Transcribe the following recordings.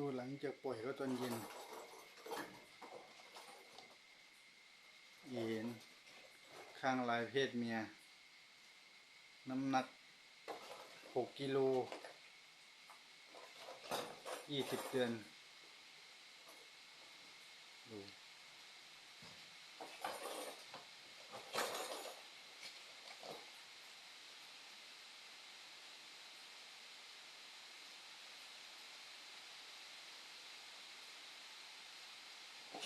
ดูหลังจากปล่อยเขาตอนเย็นเห็น ข้างลายเพศเมีย น้ำหนัก 6 กิโล 20 เดือน ไ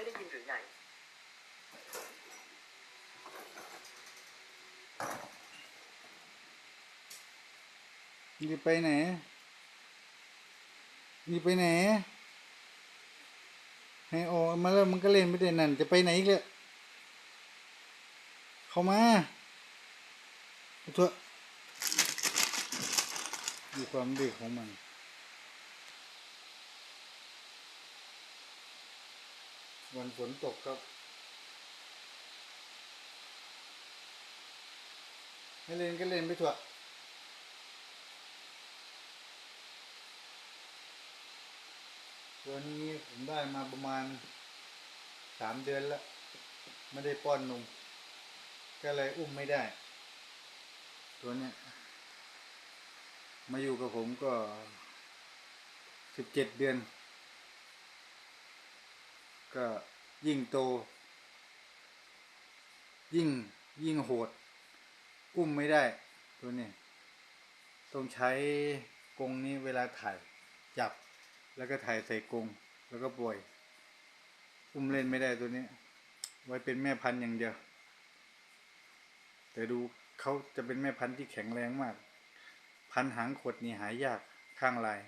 ม่ได้ยิ นี่ไปไหนนี่ไปไหน ให้ออกมาแล้วมันก็เล่นไม่ได้นั่น จะไปไหนอีกเลยเข้ามาเอาเถอะมีความด็กของมันวันฝนตกครับ ให้เล่นก็เล่นไปเถอะ ตัวนี้ผมได้มาประมาณสามเดือนแล้ว ไม่ได้ป้อนนม ก็เลยอุ้มไม่ได้ ตัวเนี้ย มาอยู่กับผมก็สิบเจ็ดเดือน ก็ยิ่งโต ยิ่งยิ่งโหด อุ้มไม่ได้ ตัวนี้ ต้องใช้กรงนี้เวลาถ่ายจับ แล้วก็ถ่ายใส่กรงแล้วก็ปล่อยอุ้มเล่นไม่ได้ตัวนี้ ไว้เป็นแม่พันธุ์อย่างเดียว แต่ดูเขาจะเป็นแม่พันธุ์ที่แข็งแรงมาก พันธุ์หางขดนี่หายยากข้างลาย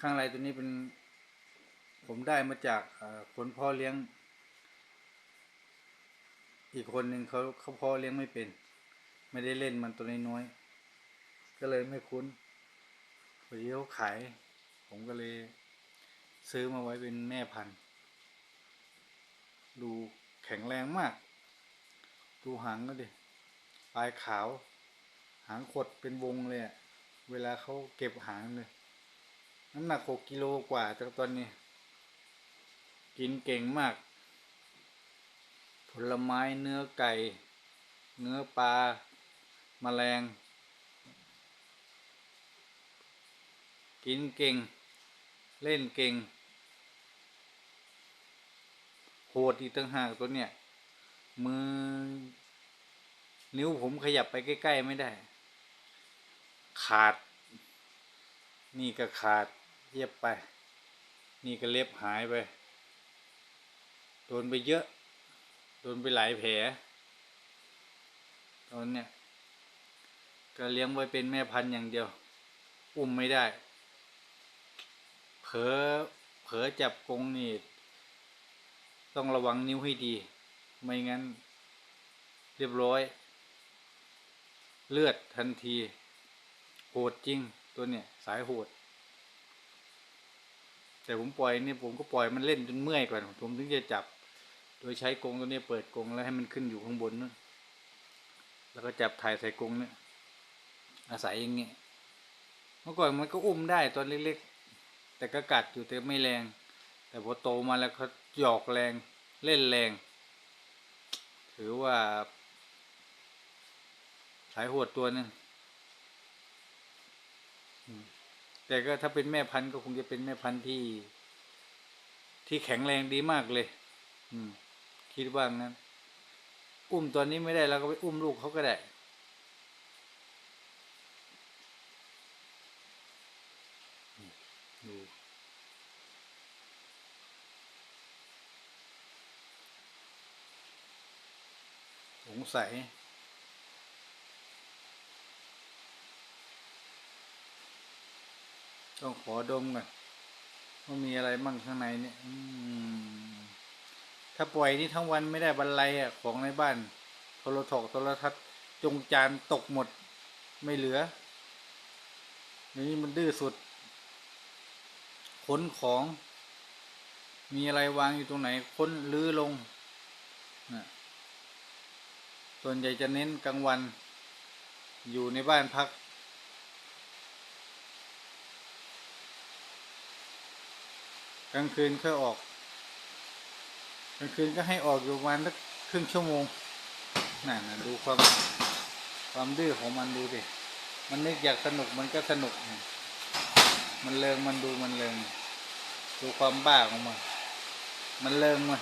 ข้างลายตัวนี้เป็น ผมได้มาจากคนพ่อเลี้ยง อีกคนหนึ่งเขาเขาพ่อเลี้ยงไม่เป็น ไม่ได้เล่นมันตัวน้อยๆก็เลยไม่คุ้น พอดีเขาขาย ผมก็เลย ซื้อมาไว้เป็นแม่พันธุ์ ดูแข็งแรงมาก ดูหางก็ดิปลายขาว หางขดเป็นวงเลยอะเวลาเขาเก็บหางเลยน้ำหนักหกกิโลกว่าจากตอนนี้ กินเก่งมาก ผลไม้เนื้อไก่ เนื้อปลาแมลง กินเก่ง เล่นเก่ง โหดอีกต่างหากตัวเนี้ยมือ นิ้วผมขยับไปใกล้ ๆ ไม่ได้ ขาด นี่ก็ขาดเย็บไป นี่ก็เล็บหายไป โดนไปเยอะ โดนไปหลายแผลตอนเนี้ยก็เลี้ยงไว้เป็นแม่พันธุ์อย่างเดียว อุ้มไม่ได้ อเผลอจับกรงนี่ ต้องระวังนิ้วให้ดี ไม่งั้น เรียบร้อย เลือดทันที โหดจริงตัวเนี่ยสายโหด แต่ผมปล่อยนี่ผมก็ปล่อยมันเล่นจนเมื่อยก่อนผมถึงจะจับ โดยใช้กรงตัวนี้เปิดกรงแล้วให้มันขึ้นอยู่ข้างบนนู่นแล้วก็จับถ่ายใส่กรงเนี่ยอาศัยอย่างเงี้ยเมื่อก่อนมันก็อุ้มได้ตอนเล็กๆ แต่ก็กัดอยู่แต่ไม่แรง แต่พอโตมาแล้วเขาหยอกแรงเล่นแรง ถือว่าสายโหดตัวนึงแต่ก็ถ้าเป็นแม่พันธุ์ก็คงจะเป็นแม่พันธุ์ที่ ที่แข็งแรงดีมากเลย อืม คิดว่างั้น อุ้มตัวนี้ไม่ได้เราก็ไปอุ้มลูกเขาก็ได้ สัย ต้องขอดมก่อนว่ามีอะไรมั่งข้างในเนี่ยถ้าปล่อยนี่ทั้งวันไม่ได้บรรลัยอะ ของในบ้าน โทรถกโทรทัศน์จงจานตกหมด ไม่เหลือ นี่มันดื้อสุด ขนของ มีอะไรวางอยู่ตรงไหนค้นลื้อลง ส่วนใหญ่จะเน้นกลางวันอยู่ในบ้านพัก กลางคืนค่อยออก กลางคืนก็ให้ออกอยู่ประมาณสักครึ่งชั่วโมงนั่นนะดูความความดื้อของมันดูดิมันนึกอยากสนุกมันก็สนุก มันเลิงมันดูมันเลิงดูความบ้าของมัน มันเลิงมัน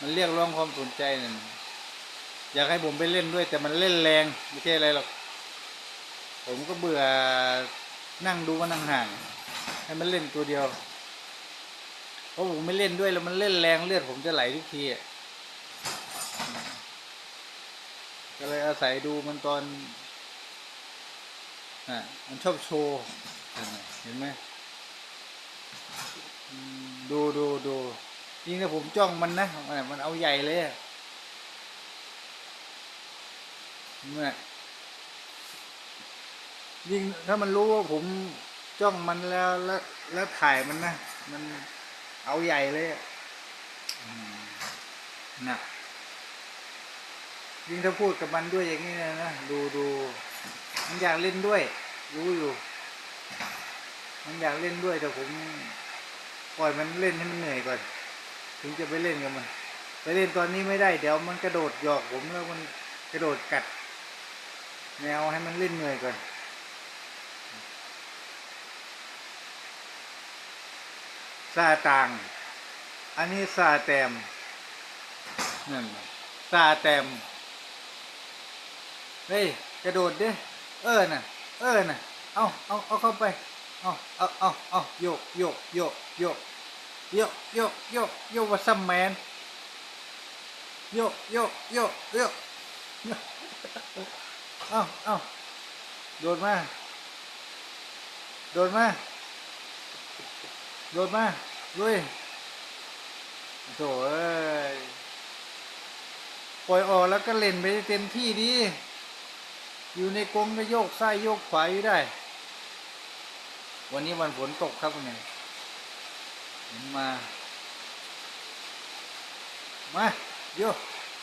มันเรียกร้องความสนใจนั่น อยากให้ผมไปเล่นด้วย แต่มันเล่นแรงไม่ใช่อะไรหรอก ผมก็เบื่อนั่งดูมันห่างๆให้มันเล่นตัวเดียวเพราะผมไม่เล่นด้วยแล้วมันเล่นแรงเลือดผมจะไหลทุกทีอะก็เลยอาศัยดูมันตอนอะมันชอบโชว์เห็นไหมดูดูดูยิ่งถ้าผมจ้องมันนะอะมันเอาใหญ่เลยอะ เมื่อยิ่งถ้ามันรู้ว่าผมจ้องมันแล้วแล้วแล้วถ่ายมันนะ มันเอาใหญ่เลยอะน่ะยิ่งถ้าพูดกับมันด้วยอย่างนี้นะนะดูดูมันอยากเล่นด้วย รู้อยู่ มันอยากเล่นด้วยแต่ผมปล่อยมันเล่นให้มันเหนื่อยก่อน ถึงจะไปเล่นกับมัน ไปเล่นตอนนี้ไม่ได้เดี๋ยวมันกระโดดหยอกผมแล้วมันกระโดดกัด แนวให้มันเล่นเหนื่อยก่อน ซาต่าง อันนี้ซาแตม นั่นซาแตม เฮ้ย กระโดดดิเออน่ะ เออน่ะ เอาเอาเอาเข้าไป เอาเอาเอาเอาโยกโยกโยกโยกโยกโยกโยกโยกว่าซัมแมนโยกโยกโยกโยก อาเอาโดดมา โดดมา โดดมาลุยโถเอ้ย ปล่อยออกแล้วก็เล่นไปเต็มที่ดี อยู่ในกรงก็โยกซ้ายโยกขวาอยู่ได้ วันนี้วันฝนตกครับเนี่ยมา มาโยก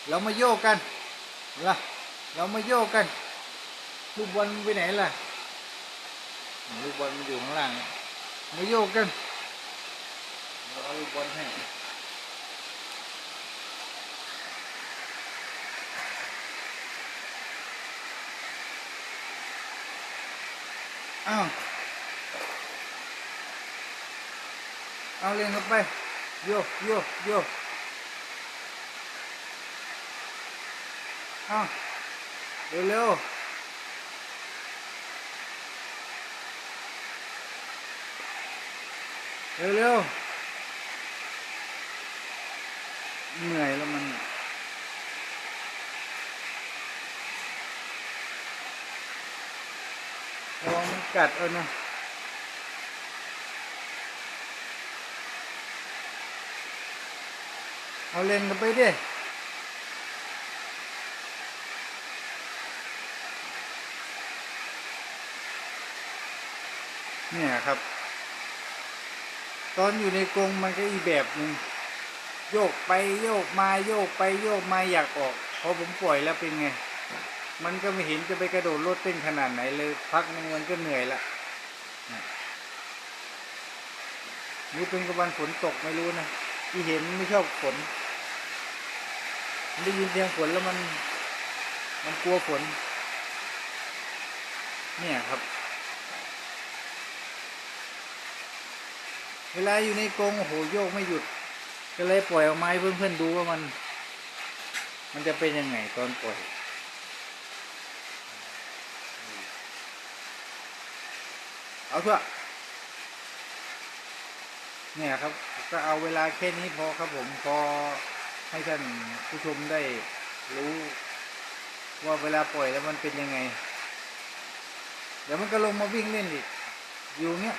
เรามาโยกกันล่ะเรามาโยกกัน ลูกบอลไปไหนล่ะลูกบอลมันอยู่ข้างล่างมาโยกกันเราเอาลูกบอลให้อ้าวเอาเล่นเข้าไปโยกโยกโยกเอาเร็วเร็ว เร็วเร็วเหนื่อยแล้วมันระวังมันกัดเอานะเอาเล่นกันไปดิเนี่ยครับ ตอนอยู่ในกรงมันก็อีแบบหนึ่งโยกไปโยกมาโยกไปโยกมาอยากออกพอผมปล่อยแล้วเป็นไง มันก็ไม่เห็นจะไปกระโดดโลดเต้นขนาดไหนเลย พักนึงมันก็เหนื่อยละนี่เป็นกระวันฝนตกไม่รู้นะที่เห็นไม่ชอบฝนได้ยินเสียงฝนแล้วมัน มันกลัวฝน เนี่ยครับ เวลาอยู่ในกรงโอ้โหโยกไม่หยุด ก็เลยปล่อยออกมาให้เพื่อนๆดูว่ามัน มันจะเป็นยังไงตอนปล่อยเอาเถอะเนี่ยครับ ก็เอาเวลาแค่นี้พอครับผมพอให้ท่านผู้ชมได้รู้ ว่าเวลาปล่อยแล้วมันเป็นยังไง เดี๋ยวมันก็ลงมาวิ่งเล่นอีกอยู่เงี้ย